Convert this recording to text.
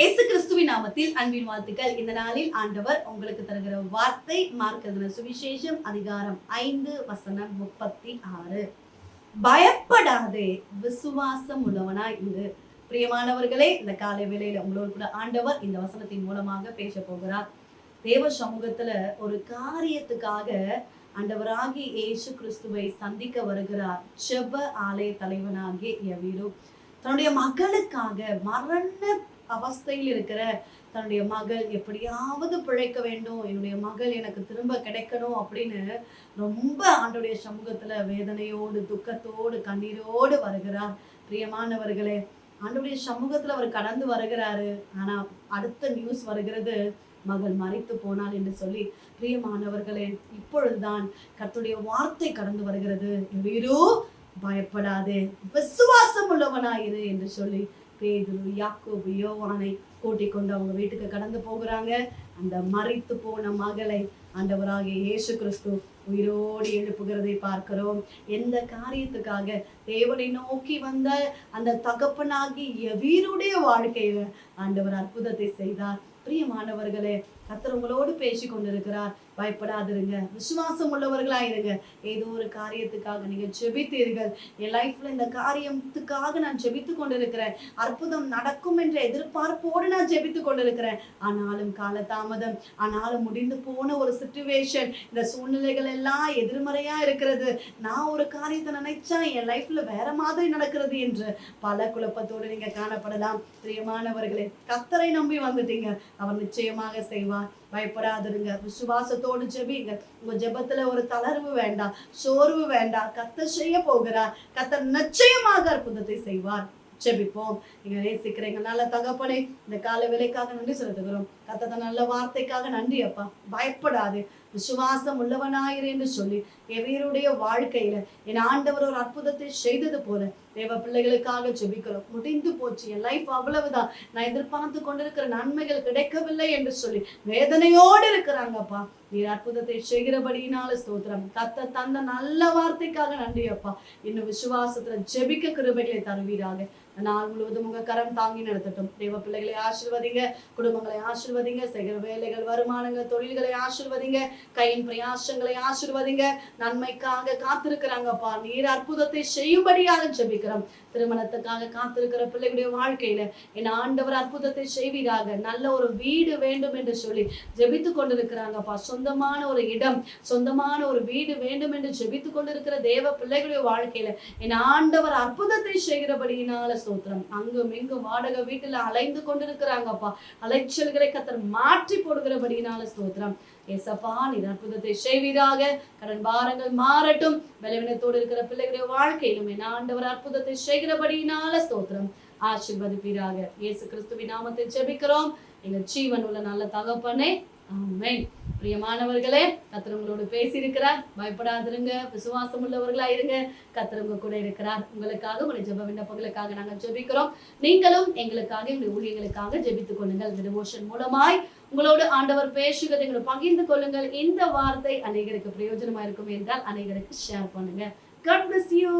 இயேசு கிறிஸ்துவின் நாமத்தில் அன்பின் வாழ்த்துக்கள். இந்த நாளில் ஆண்டவர் உங்களுக்கு தருகிற வார்த்தை மார்க்கதன சுவிசேஷம் அதிகாரம் ஐந்து வசனம் முப்பத்தி ஆறு பயப்படாதே விசுவாசம் உள்ளவனாய் இரு. பிரியமானவர்களே இந்த காலை வேளையில உங்களோடு கூட ஆண்டவர் இந்த வசனத்தின் மூலமாக பேச போகிறார். தேவ சமூகத்துல ஒரு காரியத்துக்காக ஆண்டவராகி இயேசு கிறிஸ்துவை சந்திக்க வருகிறார். செவ்வ ஆலய தலைவனாகிய எவீரு. தன்னுடைய மகளுக்காக மரண அவஸ்தையில் இருக்கிற தன்னுடைய மகள் எப்படியாவது பிழைக்க வேண்டும் என்னுடைய மகள் எனக்கு திரும்ப கிடைக்கணும் அப்படின்னு ரொம்ப ஆண்டுடைய சமூகத்துல வேதனையோடு துக்கத்தோடு கண்ணீரோடு வருகிறார். பிரியமானவர்களே ஆண்டுடைய சமூகத்துல அவர் கடந்து வருகிறாரு. ஆனா அடுத்த நியூஸ் வருகிறது மகள் மறைத்து போனாள் என்று சொல்லி. பிரியமானவர்களே இப்பொழுதுதான் கர்த்தருடைய வார்த்தை கடந்து வருகிறது. வீரோ பயப்படாதே. விசுவாசம் உள்ளவனாயிரு என்று சொல்லி பேதுரு யாக்கோபு யோவானை கூட்டிக் கொண்டு அவங்க வீட்டுக்கு கடந்து போகிறாங்க. அந்த மறைத்து போன மகளை ஆண்டவராகிய இயேசு கிறிஸ்து உயிரோடு எழுப்புகிறதை பார்க்கிறோம். எந்த காரியத்துக்காக? தேவனை நோக்கி வந்த அந்த தகப்பனாகி எவீருடைய வாழ்க்கையில ஆண்டவர் அற்புதத்தை செய்தார். பிரியமானவர்களே கத்தர் உங்களோடு பேசி கொண்டிருக்கிறார் பயப்படாதிருங்க. விசுவாசம் உள்ளவர்களா இருங்க ஏதோ ஒரு காரியத்துக்காக நீங்க ஜெபித்தீர்கள். என் லைஃப்ல இந்த காரியத்துக்காக நான் ஜெபித்து கொண்டிருக்கிறேன். அற்புதம் நடக்கும் என்ற எதிர்பார்ப்போடு நான் ஜெபித்து கொண்டிருக்கிறேன். ஆனாலும் காலதாமதம் ஆனாலும் முடிந்து போன ஒரு சுச்சுவேஷன் இந்த சூழ்நிலைகள் எல்லாம் எதிர்மறையா இருக்கிறது. நான் ஒரு காரியத்தை நினைச்சா என் லைஃப்ல வேற மாதிரி நடக்கிறது என்று பல குழப்பத்தோடு நீங்க காணப்படலாம். பிரியமானவர்களே கத்தரை நம்பி வந்துட்டீங்க. அவர் நிச்சயமாக செய்வார். பயப்படாதிருங்க. விசுவாசத்தோடு ஜெபிங்க. உங்க ஜெபத்துல ஒரு தளர்வு வேண்டாம். சோர்வு வேண்டாம். கத்த செய்ய போகிறார். கத்த நிச்சயமாக அற்புதத்தை செய்வார். ஜெபிப்போம். நீங்க நேசிக்கிறீங்க நல்ல தகப்பனே இந்த கால வேலைக்காக நன்றி செலுத்துகிறோம். கத்தத நல்ல வார்த்தைக்காக நன்றி அப்பா. பயப்படாது. விசுவாசம் உள்ளவனாயிரு என்று சொல்லி எவருடைய வாழ்க்கையில என் ஆண்டவர் ஒரு அற்புதத்தை செய்தது போல தேவ பிள்ளைகளுக்காக ஜெபிக்கிறோம். முடிந்து போச்சு. என் லைஃப் அவ்வளவுதான். நான் எதிர்பார்த்து கொண்டிருக்கிற நன்மைகள் கிடைக்கவில்லை என்று சொல்லி வேதனையோடு இருக்கிறாங்கப்பா. நீர் அற்புதத்தை செய்கிறபடினால ஸ்தோத்திரம். கத்த தந்த நல்ல வார்த்தைக்காக நன்றி அப்பா இன்னும் விசுவாசத்துல ஜெபிக்க கிருபைகளை தருவீராக. நாள் முழுவதும் உங்க கரம் தாங்கி நடத்தட்டும். தேவ பிள்ளைகளை ஆசிர்வதிங்க. குடும்பங்களை ஆசிர்வதிங்க. செய்கிற வேலைகள் வருமானங்கள் தொழில்களை ஆசிர்வதிங்க. கையின் பிரயாசங்களை ஆசிர்வதிங்க. நன்மைக்காக காத்திருக்கிறாங்கப்பா. நீர் அற்புதத்தை செய்யும்படியாக ஜெபிக்கிறோம். திருமணத்துக்காக காத்திருக்கிற பிள்ளைகளுடைய வாழ்க்கையில என் ஆண்டவர் அற்புதத்தை செய்வீராக. நல்ல ஒரு வீடு வேண்டும் என்று சொல்லி ஜெபித்து கொண்டிருக்கிறாங்கப்பா. சொந்தமான ஒரு இடம் சொந்தமான ஒரு வீடு வேண்டும் என்று ஜெபித்து கொண்டிருக்கிற தேவ பிள்ளைகளுடைய வாழ்க்கையில என் ஆண்டவர் அற்புதத்தை செய்கிறபடியினால சோத்திரம் அங்கும் இங்கும் வாடகை வீட்டுல அலைந்து கொண்டிருக்கிறாங்கப்பா. அலைச்சல்களை கத்தர் மாற்றி போடுகிறபடியினால ஸ்தோத்திரம். ஏசப்பா நீர் அற்புதத்தை செய்வீராக. கடன் பாரங்கள் மாறட்டும். பலவீனத்தோடு இருக்கிற பிள்ளைகளுடைய வாழ்க்கையிலும் என் ஆண்டவர் அற்புதத்தை செய்கிறபடியினால ஸ்தோத்திரம். ஆசீர்வதிப்பீராக. இயேசு கிறிஸ்துவின் நாமத்தை ஜெபிக்கிறோம். எங்க ஜீவன் உள்ள நல்ல தகப்பனே ஆமென். பிரியமானவர்களே கத்தர் உங்களோடு பேசியிருக்கிறார். பயப்படாதிருங்க விசுவாசம் உள்ளவர்களா இருங்க கத்தர் உங்க கூட இருக்கிறார். உங்களுக்காக உங்களுடைய ஜெப விண்ணப்பங்களுக்காக நாங்கள் ஜெபிக்கிறோம். நீங்களும் எங்களுக்காக எங்களுடைய ஊழியர்களுக்காக ஜெபித்துக் கொள்ளுங்கள். இந்த டிவோஷன் மூலமாய் உங்களோடு ஆண்டவர் பேசுகிறதை எங்களை பகிர்ந்து கொள்ளுங்கள். இந்த வார்த்தை அநேகருக்கு பிரயோஜனமா இருக்கும் என்றால் அநேகருக்கு ஷேர் பண்ணுங்க. God bless you.